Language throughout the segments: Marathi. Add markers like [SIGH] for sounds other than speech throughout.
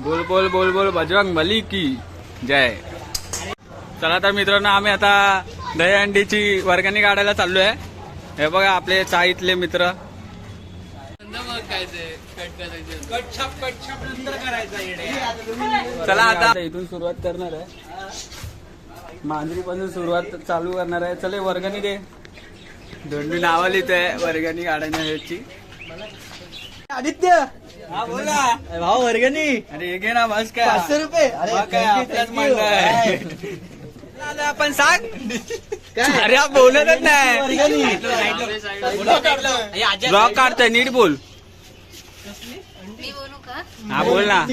बोल बोल बोल बोल बजरंग बली की जय. चला तर मित्रांनो आम्ही आता दहीहंडीची वर्गणी काढायला चाललोय. हे बघा आपले चाईतले मित्र. चला आता. इथून सुरुवात करणार आहे. मांजरीपासून सुरुवात चालू करणार आहे. चले वर्गणी दे. दोंडी नावा लिहितोय वर्गणी काढायची आदित्य! हा बोला. भाऊ वर्गणी. अरे घे ना बस काय पाचशे रुपये. अरे आपण सांग. काय? अरे हा बोलतच नाही. ब्लॉग काढतोय. नीट बोल. मी बोलू का? हा बोल ना.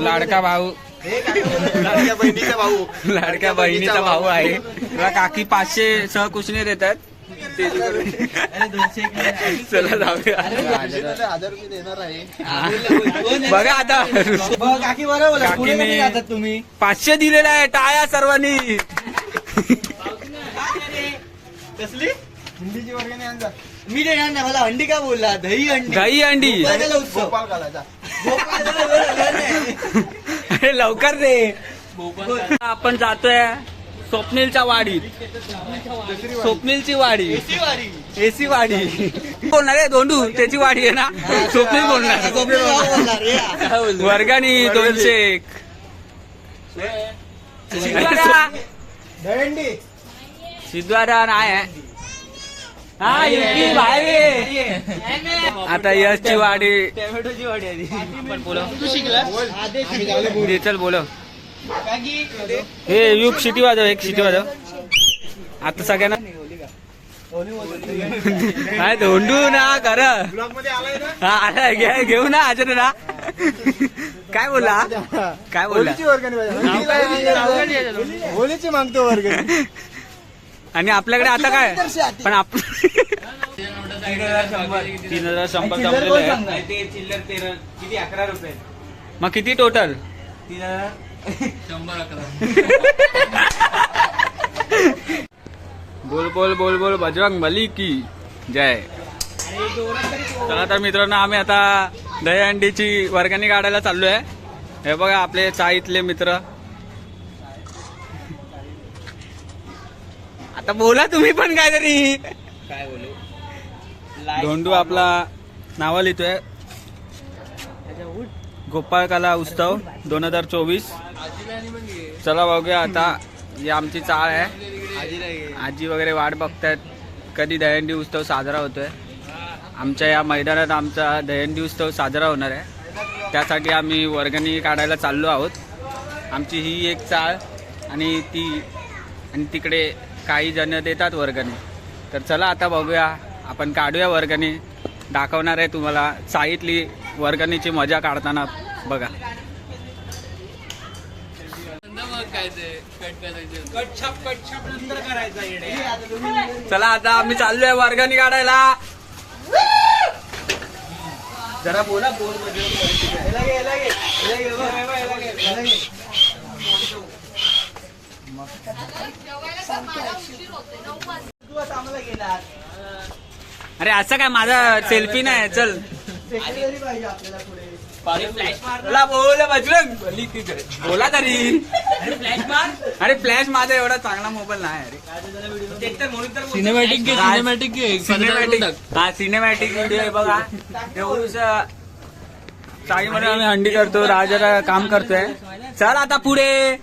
लाडका भाऊ. लाडक्या बहिणीचा भाऊ. लाडक्या बहिणीचा भाऊ आहे. तुला काकी पाचशे सहकुशने देतात. चला जाऊया. बघा आता. काकी बरं बोला काकीने- तुम्ही पाचशे दिलेला आहे टाळ्या सर्वांनी. कसली हिंदीची वर्गणी आणजा मी देणार नाही मला अंडी का बोलला दही अंडी दही अंडी. अरे लवकर दे. आपण जातोय. स्वप्नीलच्या वाडीत. स्वप्नीलची वाडी. एसी वाडी. बोलणार आहे दोंडू त्याची वाडी आहे ना? स्वप्नील बोलणार. वर्गानी सिद्धारा दहीहंडी. सिद्धारा नाही आहे. हा. आता यशची वाडी. टोमॅटोची वाडी आधी. बोलू. बोल. हे युग शिटी वाजव एक शिटी वाजव. आता सगळ्यांना काय धोंडू ना कर ब्लॉगमध्ये आलाय ना? हा आला घे घेऊ ना अजून ना. काय बोलला? काय बोलला? होलीची मागतो वर्गणी. आणि आपल्याकडे आता काय? पण आप तीन हजार शंभर कोण सांगणार? किती अकरा रुपये? मग किती [LAUGHS] टोटल बोल बोल बोल बोल बजरंग बली की जय. चला तर मित्रांनो आम्ही आता दहीहंडीची वर्गणी काढायला चाललोय. हे बघा आपले चाळीतले मित्र. आता बोला तुम्ही पण काहीतरी. काय बोलू? [LAUGHS] धोंडू आपला नावा लिहितोय. गोपाळ कला उत्सव दोन हजार चोवीस. चला बघूया आता. ही आमची चाळ आहे. आजी वगैरे वाट बघतायत. कधी दहीहंडी उत्सव साजरा होतोय. आमच्या या मैदानात आमचा दहीहंडी उत्सव साजरा होणार आहे. त्यासाठी आम्ही वर्गणी काढायला चाललो आहोत. आमची ही एक चाळ आणि ती आणि तिकडे काही जण देतात वर्गणी. तर चला आता बघूया. आपण काढूया वर्गणी. दाखवणार आहे तुम्हाला. चाळीतली वर्गणीची मजा काढताना बघा. चला आता आम्ही चाललोय वर्गणी काढायला. जरा बोला बोल घेणार अरे असं काय माझा सेल्फी नाही चल. पाहिजे आपल्याला बोला बोल बजरंग बोला तरी. अरे फ्लॅश माझा एवढा चांगला मोबाईल नाही अरे. सिनेमॅटिक सिनेमॅटिक सिनेमॅटिक हा सिनेमॅटिक व्हिडिओ आहे बघा. एवढूस चाळीमध्ये आम्ही हंडी करतो. राजाला काम करतोय. चल आता पुढे.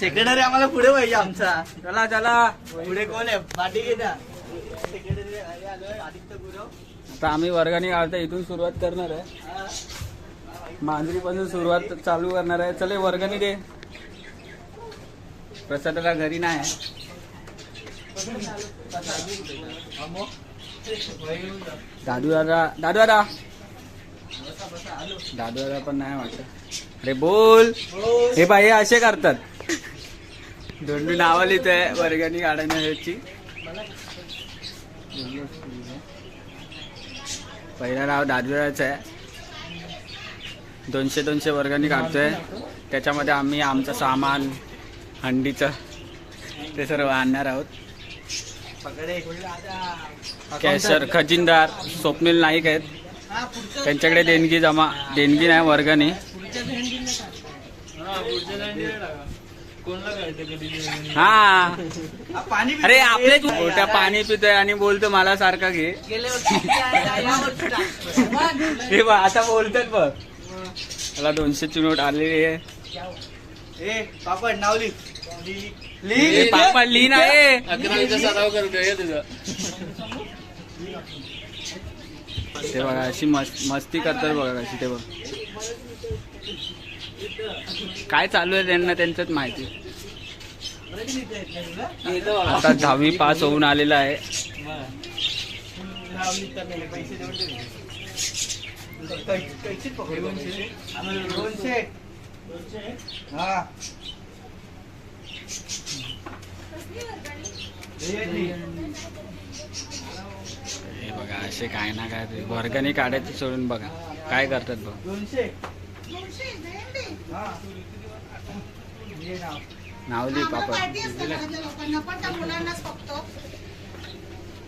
सेक्रेटरी आम्हाला पुढे पाहिजे आमचा. चला चला. पुढे कोण आहे? पाठी घे ना. सेक्रेटरी आदित्य गुरव. आता आम्ही वर्गाने काढता इथून सुरुवात करणार आहे. मांजरीपासून सुरुवात चालू करणार आहे. चले वर्गणी दे. प्रसादाला घरी नाही. दादू दादा दादू दादा. दादू दादा पण नाही वाटत. अरे बोल. हे बाई असे करतात. दोंडी नावा आहे वर्गणी काढण्याची पहिला नाव दादूराचं आहे. दोनशे दोनशे वर्गांनी काढतोय. त्याच्यामध्ये आम्ही आमचं सामान हंडीचं ते सर्व आणणार आहोत. कॅशर खजिनदार स्वप्नील नाईक आहेत. त्यांच्याकडे देणगी जमा देणगी नाही वर्गणी. हा. अरे आपले मोठ्या पाणी पितोय आणि बोलतो मला सारखा घे आता बोलतात बघ. मला दोनशेची नोट आलेली आहे. ए पापड नाव लिह. हे पापा लीन आहे ते बघा अशी मस- मस्ती करतात बघा कशी ते बघ. काय चालू आहे त्यांना त्यांच्याच माहिती? आता दहावी पास होऊन आलेला आहे. दोनशे हा हे बघा असे काय ना काय ते वर्गणी काढायचं सोडून बघा. काय करतात बघ. दोनशे हा लोकांना पण त्या मुलांनाच फक्त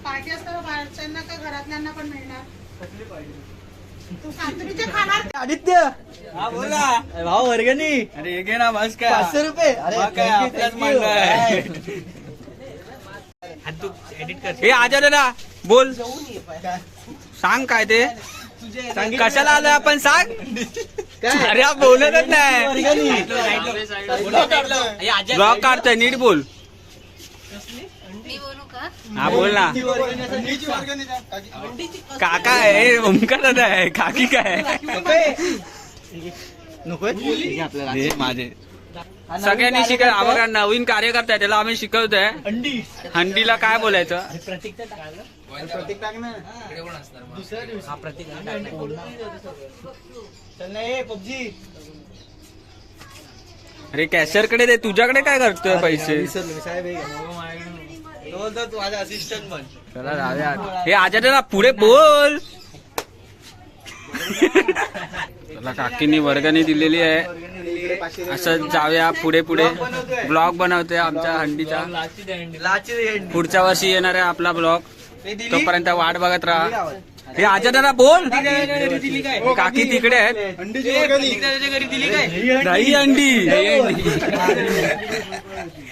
पार्टी असताना घरातल्यांना पण मिळणार? आदित्य! हा बोला. भाऊ वर्गणी. अरे हे घे ना बस काय पाचशे रुपये. अरे. हा, तू एडिट कर. हे आजा दादा बोल. काय? सांग काय ते. कशाला आलोय आपण सांग. काय? अरे बोलतच नाही. ब्लॉग काढतोय नीट बोल. हा बोल ना. काका आहे ओमकार दादा आहे काकी काय नकोय? हे माझे. सगळ्यांनी शिकाय बघा नवीन कार्यकर्ता आहे त्याला आम्ही शिकवतोय. हंडीला काय बोलायचं? प्रतीक टाक ना दुसऱ्या दिवशी. चल ना ए पबजी. अरे कॅशरकडे दे तुझ्याकडे काय करतोय पैसे? चला जाऊया हे आजा दादा पुढे बोल. चला काकींनी वर्गणी दिलेली आहे. असं जाऊया पुढे पुढे. ब्लॉग बनवतोय आमच्या हंडीचा. पुढच्या वर्षी येणार आहे आपला ब्लॉग? तोपर्यंत वाट बघत राहा. हे आजा दादा बोल? काकी तिकडे आहेत. दही अंडी दोनशे एक. दहीहंडीची वर्गणी.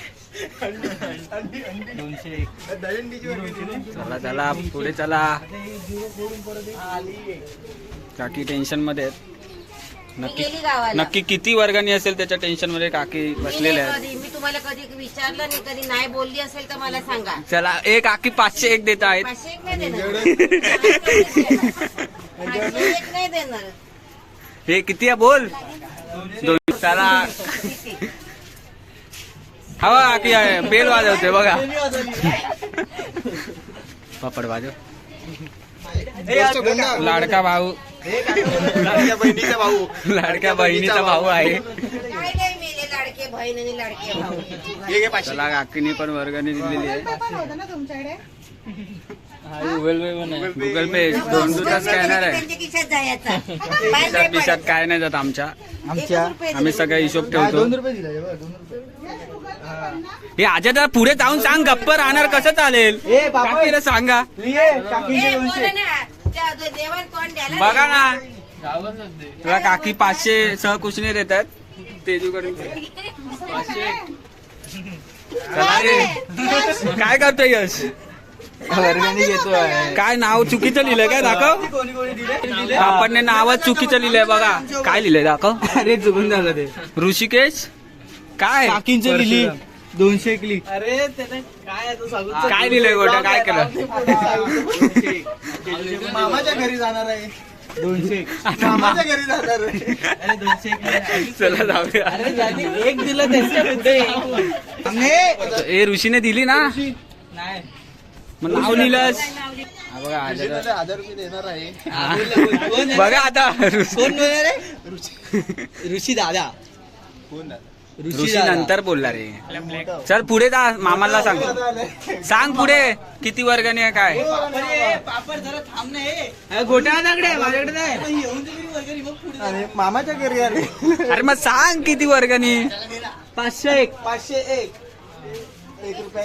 चला चला पुढे चला. काकी टेन्शनमध्ये नक्की नक्की किती वर्गानी असेल त्याच्या टेन्शनमध्ये? काकी नाही आहेत. मी तुम्हाला कधी विचारलं नाही कधी नाही बोलली असेल तर मला सांगा. चला ए काकी पाचशे एक देत आहेत. पाचशे एक नाही देणार. पाचशे एक नाही देणार. हे किती आहे? बोल. चला. हवा काकी आहे? बेल वाजवते बघा. पापड वाजव. लाडका भाऊ. बहिणीचा भाऊ. लाडक्या बहिणीचा भाऊ आहे. काय नाही मेले लाडके बहीण आणि लाडके भाऊ? हे घे पाचशे. चला काकीने पण वर्गणी दिलेली आहे. पेपर होतं ना तुमच्याकडे? गुगल पे दोन दुधाच स्कॅनर आहे. खिशात काय नाही जात आमच्या. आमच्या आम्ही सगळा हिशोब ठेवतो. हे आजा जरा पुढे जाऊन सांग गप्प राहणार कसं चालेल? ए बाबा काकीला सांगा. दोनशे बघा ना. तुला काकी पाचशे सहकुशने देतात. तेजूकडून. चला रे. काय करतोय यश? वर्गणी काय नाव चुकीचं लिहिलंय काय? दाखव. कोणी कोणी दिले आपण नावात चुकीचं लिहिलंय बघा. काय लिहिलंय? दाखव. अरे चुकून झालं ते. ऋषिकेश? काय? काकींचे लिहिली. दोनशे क्लिक अरे त्याने काय आता सांगू? काय लिहिलंय गोट्या? काय केलं? मामाच्या घरी जाणार आहे. दोनशे [LAUGHS] मामाच्या घरी जाणार आहे. अरे दोनशे चला जाऊया. एक दिलं त्याच्या ए ऋषीने दिली ना? नाही. मग नाव लिहिलंस? हा बघा आजा- हजार रुपये देणार आहे. बघा आता. कोण ऋषी. दादा. कोण ऋषी नंतर बोलला रे. चल पुढे जा मामाला सांग. सांग पुढे किती वर्गाने आहे काय? पापड जरा थांब ना गोट्या माझ्याकडे नाही. अरे मामाच्या घरी अरे मग सांग किती वर्गाने पाचशे एक. पाचशे एक. एक रुपये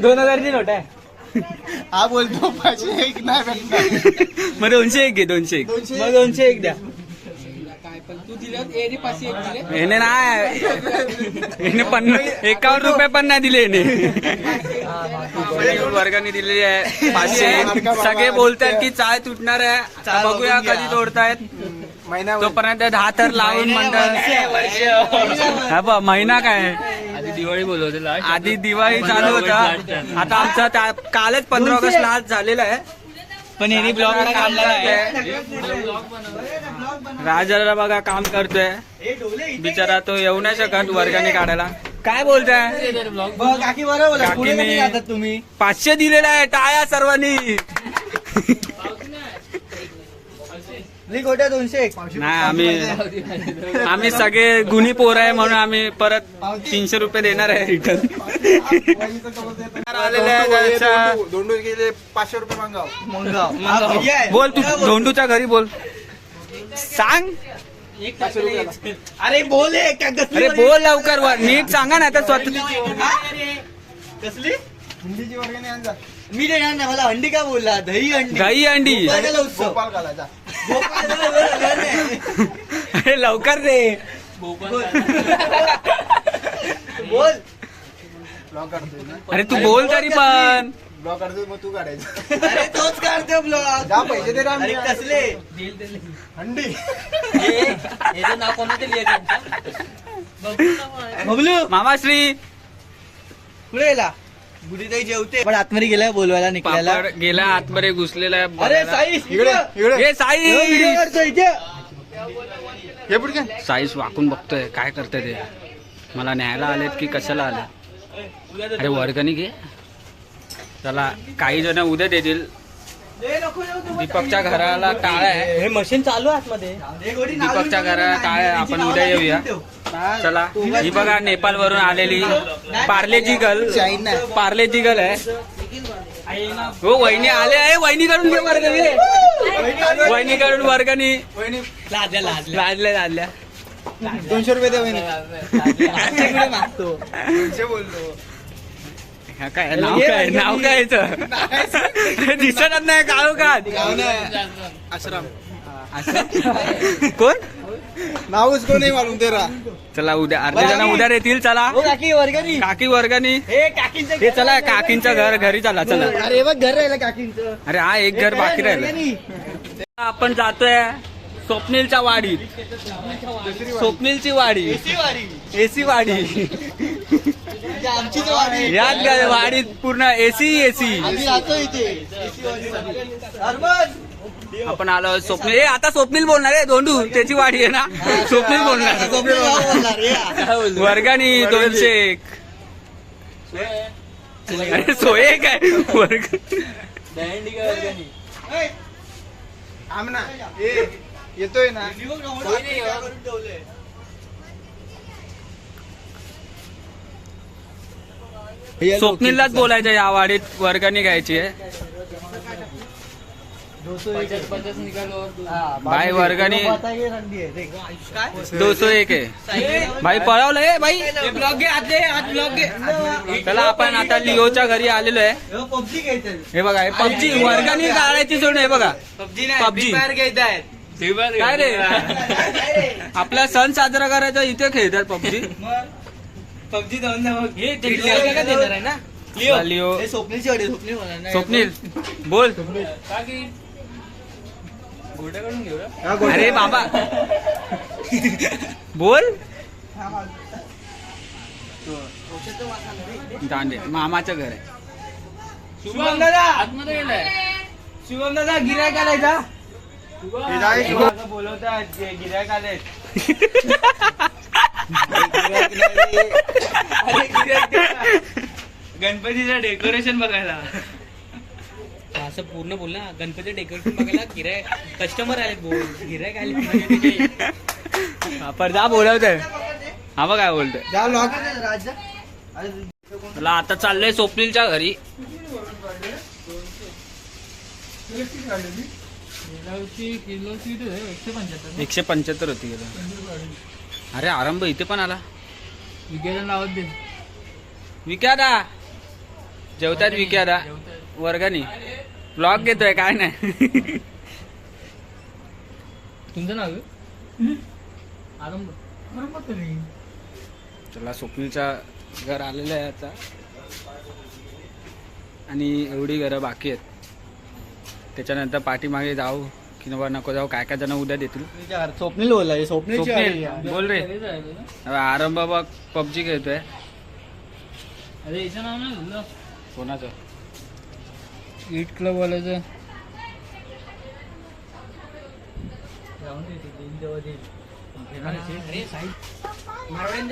[LAUGHS] दोन हजारची नोट आहे. [LAUGHS] हा बोलतो पाचशे एक नाही भेटणार. मग दोनशे एक घे दोनशे एक. दोनशे मग दोनशे एक द्या. तू दिलं पाचशे एक दिले याने नाही. याने पन्नास एकावन्न रुपये पण नाही दिले याने. वर्गाने दिलेली आहे. पाचशे सगळे बोलतायत की चाय तुटणार आहे. बघूया कधी तोडतायत. महिना तोपर्यंत दहा तर लावून मंडळ हा महिना काय? दिवाळी बोलवते आधी दिवाळी चालू होता. आता आमचा कालच पंधरा ऑगस्ट लास्ट झालेला आहे. पण यांनी ब्लॉग काम करतोय राजाला बघा काम करतोय. बिचारा तो येऊ नाही शकत वर्गाने काढायला. काय बोलताय? काकी बरोबर पाचशे दिलेला आहे टाळ्या सर्वांनी. ली गोट्या दोनशे एक. नाही आम्ही आम्ही सगळे गुन्ही पोर आहे म्हणून आम्ही परत तीनशे रुपये देणार आहे रिटर्न दोंडू गेले पाचशे रुपये मागाव. मंगाव. बोल तू झोंडूच्या घरी बोल. सांग. अरे बोल हे, अरे? बोल लवकर वर नीट सांगा ना आता स्वतः कसली? वर्गणी. मी देणार नाही मला अंडी का बोलला? दही अंडी. दही अंडी. गोपाळाला उत्सव. गोपाळ घालायचा गोपाळ अरे लवकर दे. बोल. काढतोय ना? अरे तू बोल तरी पण. ब्लॉग काढतोय मग तू काढायचं. अरे तोच काढतो ब्लॉग जा पैसे दे अरे कसले? अंडी. नाव कोणतं बबलू मामाश्री. पुढे गेला? गुढीताई जेवते. पण आतमध्ये गेलाय बोलवायला निघायला. पापड गेला आतमध्ये घुसलेला आहे अरे इकडे. हे साई हे पुढे साईस वाकून बघतोय काय करतोय ते. मला न्यायला आलेत की कशाला आले अरे वर्गणी घे चला काही जण उद्या देतील. दीपकच्या घराला टाळ आहे. हे मशीन चालू आहे आतमध्ये. दीपकच्या घराला टाळ आहे. आपण उद्या येऊया. चला. ही बघा नेपाळ वरून आलेली पार्लेजी गर्ल पार्लेजी गर्ल आहे. हो वहिनी आले आहे. वहिनी कडून घे वर्गणी. वहिनी कडून वर्गणी. लाजल्या लाजल्या. दोनशे रुपये दे वहिनी. मागतो. दोनशे बोललो. हा काय नाव काय नाव काय दिसतच नाही काळू का आश्रम. कोण? नाव उसको नाही मालूम तेरा। चला उद्या अर्धे जण उद्या येतील चला. काकी वर्गणी. काकी वर्गणी. हे चला काकींचं घर घरी चला चला. अरे बघ घर राहिलं काकींचं. अरे हा एक घर बाकी राहिलं. आपण जातोय स्वप्नीलच्या वाडीत. स्वप्नीलची वाडी. एसी वाडी. याच वाडीत पूर्ण एसी एसी आपण आलो स्वप्नील. ए आता स्वप्नील बोलणार आहे दोंडू त्याची वाडी आहे ना. स्वप्नील बोलणार. [LAUGHS] वर्गानी दोनशे एक. अरे सोय काय? वर्ग आमना. ए, येतोय ना. स्वप्नीललाच बोलायचं या वाडीत वर्गानी घ्यायची आहे. भाई वर्गानी दो सौ एक. आहे. भाई पळवलं ए भाई ब्लॉग घे आतले आत ब्लॉग घे. चला आपण आता लिओच्या घरी आलेलो आहे. पबजी घ्यायचं हे बघा हे पबजी वर्गानी काढायची सोडून हे बघा. पबजी. घ्यायचं काय रे? आपला सण साजरा करायचा इथे खेळतात पबजी. पबजी जाऊन जा मग हे देणार आहे ना? लिओ. हे स्वप्नीलची वाडी स्वप्नील होणार नाही. स्वप्नील बोल. अरे बाबा. बोल. दांडे मामाचं घर आहे. शुभम दादा. शुभम दादा गिराय करायचा बोलवतात गिरायक आले गणपतीचं डेकोरेशन बघायला. असं पूर्ण बोल ना. गणपती डेकोरेशन बघायला गिराय कस्टमर आले बोल. आले आपण जा बोलवतोय. हा बघ काय बोलतोय. जा लॉक राजा मला आता चाललंय स्वप्नीलच्या घरी. एकशे पंच्याहत्तर होती. अरे आरंभ इथे पण आला. दे. विक्यादा. जेवतात विक्यादा. वर्गानी ब्लॉग घेतोय काय नाही. तुमचं नाव? आरंभ. चला स्वप्नीचा घर आलेलं आहे आता. आणि एवढी घरं बाकी आहेत. त्याच्यानंतर पाठीमागे जाऊ. की नवा नको जाऊ काय काय जण उद्या देतील. स्वप्नील बोलला स्वप्नील बोल रे. आरंभ बघ पबजी खेळतोय. अरे याचं नाव नाही बोललं कोणाचं? ईट क्लब वाल्याचं.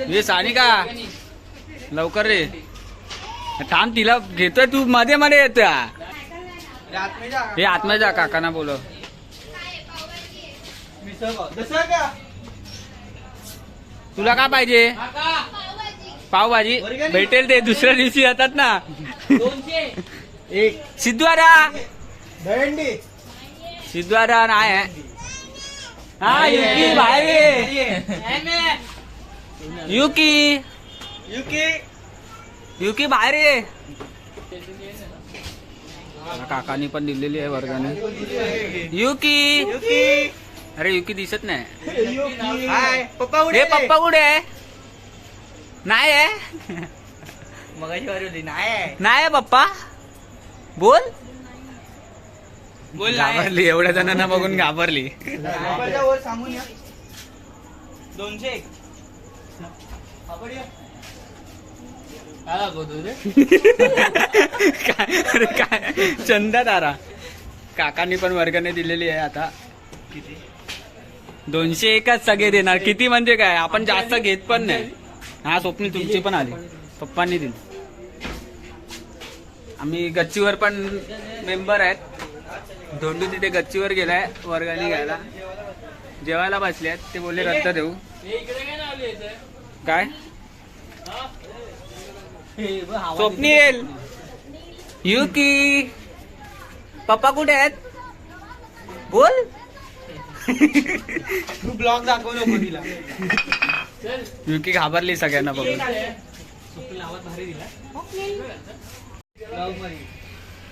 ये सानिका. लवकर रे. थांब तिला घेतोय तू मध्ये मध्ये येतोय हे आत्मा जा काकांना बोलव. तुला काय पाहिजे? पावभाजी. भेटेल ते दुसऱ्या दिवशी येतात ना. एक. सिद्धवारा दहंडी सिद्धवारा नाही आहे. हा युकी बाहेर ये. युकी. युकी. युकी बाहेर ये. काकानी पण दिलेली आहे वर्गाने. युकी. युकी. अरे युकी दिसत नाही. हाय पप्पा पप्पा कुठे नाही आहे? मगाशी होती नाही आहे. पप्पा? बोल. बोल घाबरली एवढ्या जणांना बघून घाबरली. दोनशे एक. [LAUGHS] काय चंदा तारा काकांनी पण वर्गाने दिलेली आहे आता. किती? दोनशे एकच सगळे देणार. किती म्हणजे काय? आपण जास्त घेत पण नाही. हा स्वप्नी तुमची पण आली. पप्पांनी दिली. आम्ही गच्चीवर पण मेंबर आहेत. धोंडू तिथे गच्चीवर गेलाय वर्गाने घ्यायला. जेवायला बसले आहेत. ते बोलले रद्द देऊ. काय? बघ, हवा स्वप्नील युकी. पप्पा कुठे आहेत? बोल. तू ब्लॉग दाखव नको तिला. चल युकी घाबरली सगळ्यांना बघून.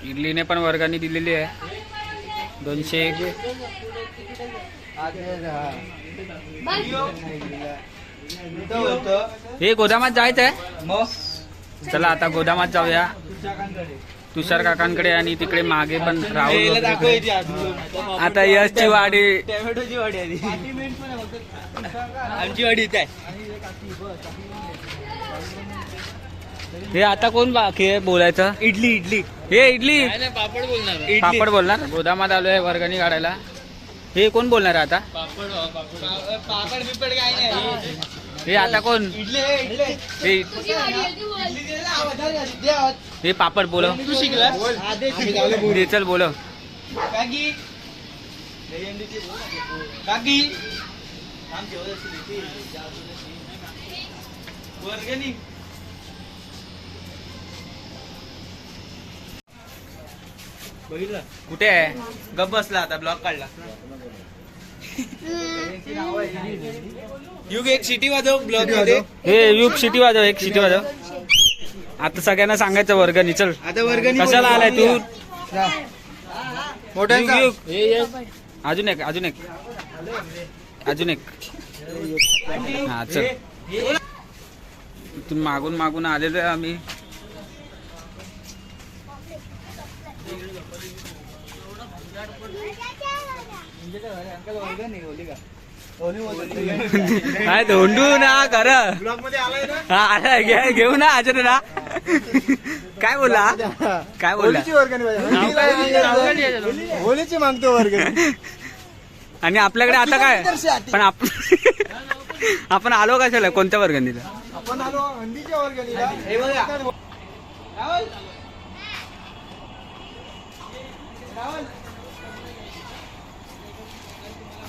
इडलीने पण वर्गाने दिलेली आहे. दोनशे एक. हे गोदामात जायचं आहे मग? चला आता गोदामात जाऊया. तुषार काकांकडे आणि तिकडे मागे पण राहुल. आता यशची वाडी. टॅमॅटोची वाडी आली. आमची वाडी इथे आहे. हे आता कोण बाकी आहे बोलायचं? इडली इडली. हे इडली. पापड बोलणार. पापड बोलणार? गोदामात आलोय वर्गणी काढायला. हे कोण बोलणार आहे आता? पापड पापड. पापड बिपड काय नाही. हे आता कोण? हे. हे पापड बोलव. तू शिकला चल बघितलं? कुठे आहे? गप बसला आता ब्लॉक काढला. युग एक सिटी वाजव ब्लॉकमध्ये हे युग सिटी वाजव एक सिटी वाजव. आता सगळ्यांना सांगायचं वर्गणी चल आता वर्गणी कशाला आलाय तू? युग. अजून एक अजून एक. अजून एक. हा चल. इथून मागून मागून आलेलो आहे आम्ही. काय धोंडू ना कर आलाय हा घे घेऊ ना अजून ना काय बोला काय बोलला? होलीची मागतो वर्गणी. आणि आपल्याकडे आता काय? पण आप [LAUGHS] आपण आलो कशाला? कोणत्या वर्गणीला? आपण आलो हंदीच्या वर्गणीला.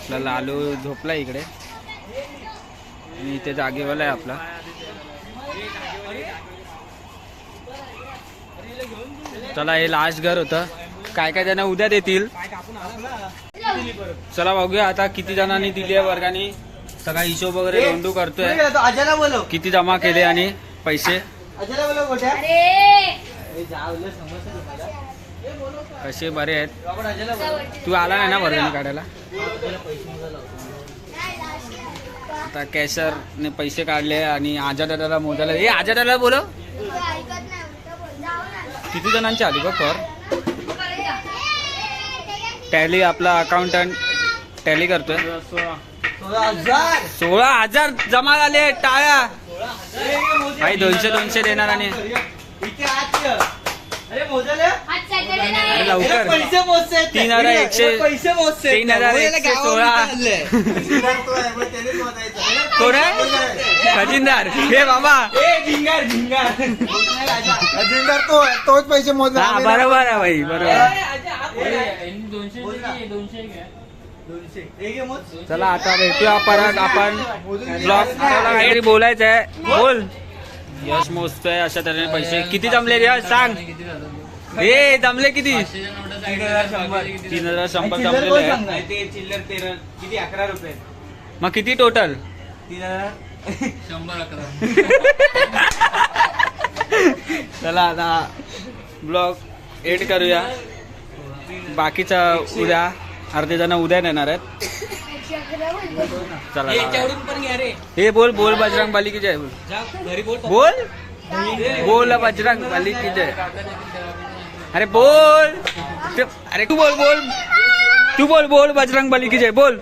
आपला लालू झोपला इकडे. आणि इथे जागेवाला आहे आपला. चला हे लास्ट घर होतं. काय काय जण उद्या देतील. चला बघूया आता किती जणांनी दिली आहे वर्गाने. सगळा हिशोब वगैरे नोंदू करतोय. किती जमा केले आणि पैसे अजयला बोला गोट्या अरे ए, जावलं समजतं तुम्हाला कसे बरे आहेत? तू आला नाही ना वर्गणी काढायला? आता कॅशरने पैसे काढले आणि आजा दादाला मोजायला ए आजा दादाला बोल. किती जणांची आली बघ कर टॅली आपला अकाउंटंट टॅली करतोय. सोळा हजार जमा झाले टाळ्या. भाई दोनशे दोनशे देणार आणि अरे लवकर. पैसे मोजतायत ते. तीन हजार एकशे- पैसे मोजतायत तीन ते. हजार हो, एकशे सोळा. कोण खजिनदार. हे बाबा ए, भिंगार, भिंगार. खजिनदार तो तोच पैसे ना. बरोबर आहे भाई बरोबर. दोनशे. हे. चला आता भेटूया परत आपण ब्लॉग. काहीतरी बोलायचं आहे बोल. यश मोजतोय अशा तऱ्हेने पैसे. किती जमले यश सांग. ए जमले किती? तीन हजार शंभर. ते चिल्लर तेरा. किती? अकरा रुपये. मग किती टोटल तीन हजार? शंभर अकरा. [LAUGHS] चला आता ब्लॉग एड करूया. बाकीचा उद्या. अर्धे जण उद्या येणार आहेत. चला याच्यावरून पण घ्या रे. हे बोल बोल बजरंग बाली की जय बोल. जा घरी बोल. बोल? बोल बजरंग बाली की जय. अरे बोल. अरे तू बोल बोल. तू बोल बोल बजरंग बाली की जय बोल.